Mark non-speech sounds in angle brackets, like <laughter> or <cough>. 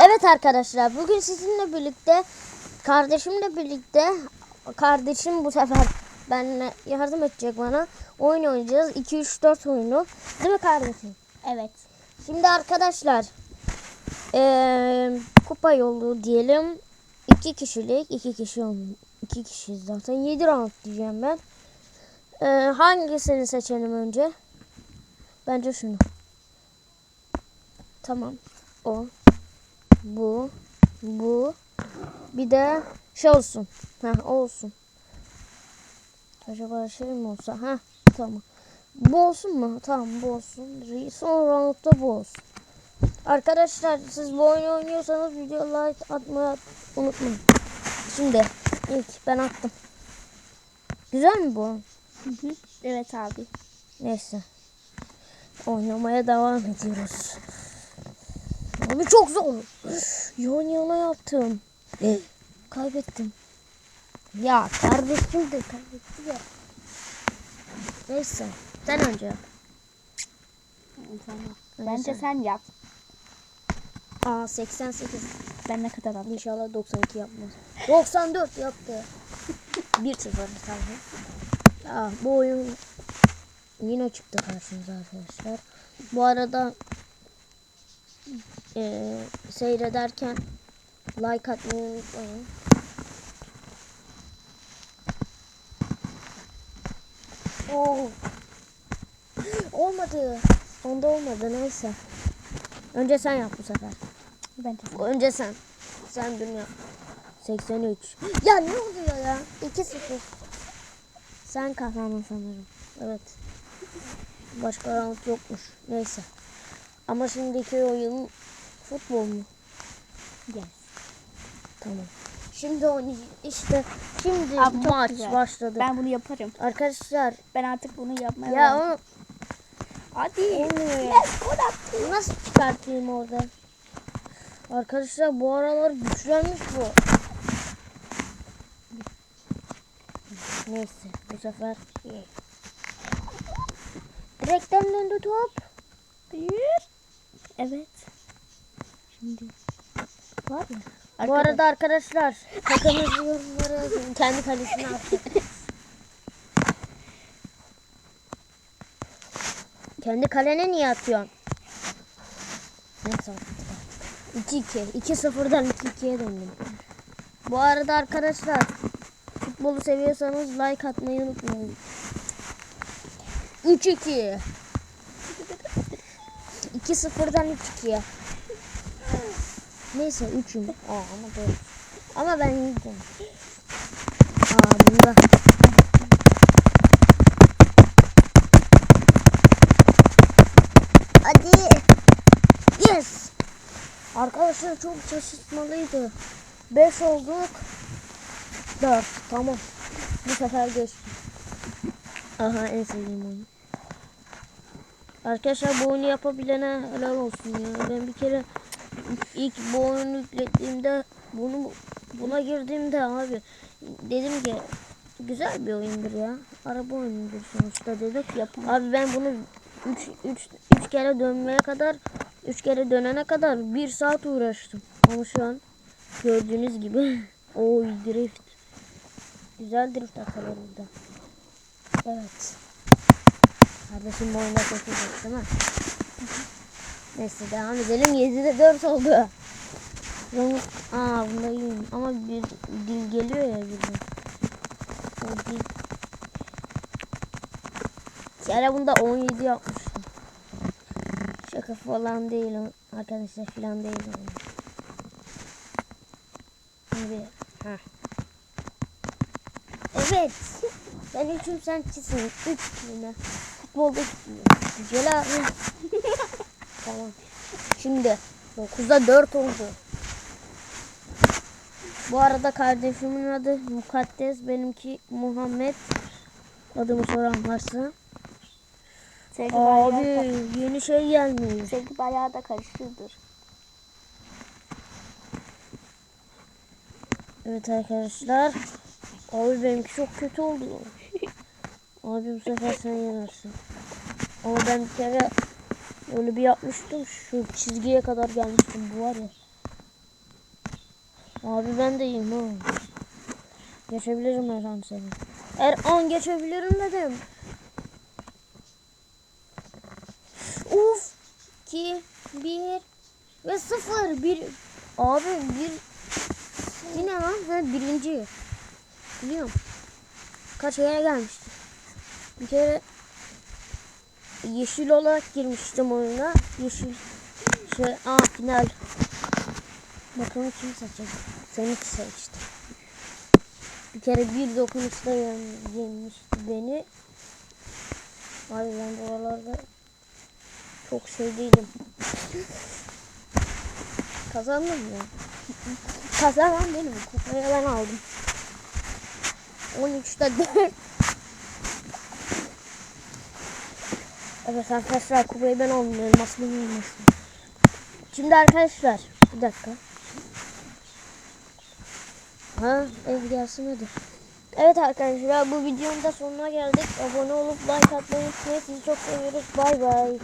Evet arkadaşlar bugün sizinle birlikte kardeşimle birlikte kardeşim bu sefer benimle yardım edecek bana. Oyun oynayacağız. 2 3 4 oyunu. Değil mi kardeşim? Evet. Şimdi arkadaşlar eee, kupa yolu diyelim. 2 kişilik 2 kişi 2 kişi zaten 7 round diyeceğim ben. Eee, hangisini seçelim önce? Bence şunu. Tamam. O. Bu. Bu. Bir de şey olsun. Ha olsun. Acaba şey mi olsa? Ha tamam. Bu olsun mu? Tamam bu olsun. Son roundda bu olsun. Arkadaşlar siz bu oyunu oynuyorsanız video like atmayı unutmayın. Şimdi ilk ben attım. Güzel mi bu? Evet abi. Neyse. Oynamaya devam ediyoruz. Abi çok zor. Yan yana yaptım. Kaybettim. Ya kardeşim de kaybetti ya. Neyse. Sen önce yap. Tamam. Bence sen. yap. Aa 88. Ben ne kadar aldım? İnşallah 92 yapmaz. 94 yaptı. <laughs> 1-0 tabii. Ya bu oyun yine çıktı karşımıza arkadaşlar. Bu arada eee seyrederken like atmayı unutmayın. Oo. Olmadı. Onda olmadı neyse. Önce sen yap bu sefer. Bence sen. Önce sen. Sen dün yap. 83. Ya ne oluyor ya? 2-0. Sen kazandın sanırım. Evet. Başka round yokmuş. Neyse. Ama şimdiki oyun futbol mu? Yes. Tamam. Şimdi oynayacağız. İşte şimdi Abi çok maç güzel. başladı. Ben bunu yaparım. Arkadaşlar Ben artık bunu yapmaya ya onu Hadi. olmuyor. Yes, gol attı. Nasıl çıkartayım orada? Arkadaşlar bu aralar güçlenmiş bu. Neyse bu sefer iyi. Direkten döndü top. Bir. Evet. Şimdi. Var mı? Bu Arkadaş- arada arkadaşlar takımınızı yorumlara yazın. Kendi kalesine attı. Kendi kalene niye atıyorsun? Neyse artık. 2-2. 2-0'dan 2-2'ye döndüm. Bu arada arkadaşlar futbolu seviyorsanız like atmayı unutmayın. 3-2. 2-0'dan 3-2'ye. Neyse 3'üm. Aa ama doğru. Ama ben yiyeceğim. Aa bunda. Hadi. Yes. Arkadaşlar çok şaşırtmalıydı. 5 olduk. 4. Tamam. Bu sefer geçtim. Aha en sevdiğim oyun. Arkadaşlar bu oyunu yapabilene helal olsun ya. Ben bir kere ilk bu oyunu yüklediğimde bunu buna girdiğimde abi dedim ki güzel bir oyundur ya. Araba oyunudur sonuçta dedik. Yapın. Abi ben bunu 3 3 3 kere dönmeye kadar 3 kere dönene kadar 1 saat uğraştım. Ama şu an gördüğünüz gibi <laughs> oy drift. Güzel drift atalar burada. Evet. Kardeşim bu oyunda çok iyi değil mi? Neyse devam edelim. 7'de 4 oldu. Yalnız, aa bunda iyiyim. Ama bir dil geliyor ya birden. O dil. Kere bunda 17 yapmıştım. Şaka falan değil. Arkadaşlar falan değil. Şimdi. Heh. Evet. Ben üçüm sen ikisin. Üç yine. Futbolda Güzel abi. <laughs> tamam. Şimdi 9'da 4 oldu. Bu arada kardeşimin adı Mukaddes. Benimki Muhammed. Adımı soran varsa. Sevgi bayağı, Abi yeni şey gelmiş. sevgi bayağı da karışıyordur. Evet arkadaşlar. Abi benimki çok kötü oldu. <laughs> Abi bu sefer sen yenersin. Ama ben bir kere Öyle bir yapmıştım. Şu çizgiye kadar gelmiştim. Bu var ya. Abi ben de iyiyim ha. Geçebilirim her an seni. Her an geçebilirim dedim. Uf. 2, 1 ve 0. Bir. Abi bir. Yine lan ben birinci. Biliyorum. Kaç kere gelmiştim. Bir kere yeşil olarak girmiştim oyuna. Yeşil şey aa final. Bakalım kim seçecek. Seninki seçti. Bir kere bir dokunuşta yen- yenmişti beni. Abi ben buralarda çok şey değilim. Kazandım ya. Kazanan benim. Kupayı ben aldım. 13'te 4. Evet arkadaşlar kupayı ben aldım. Elmas benim elmasım. Şimdi arkadaşlar bir dakika. Ha ev gelsin hadi. Evet arkadaşlar bu videonun da sonuna geldik. Abone olup like atmayı unutmayın. Sizi çok seviyoruz. Bay bay.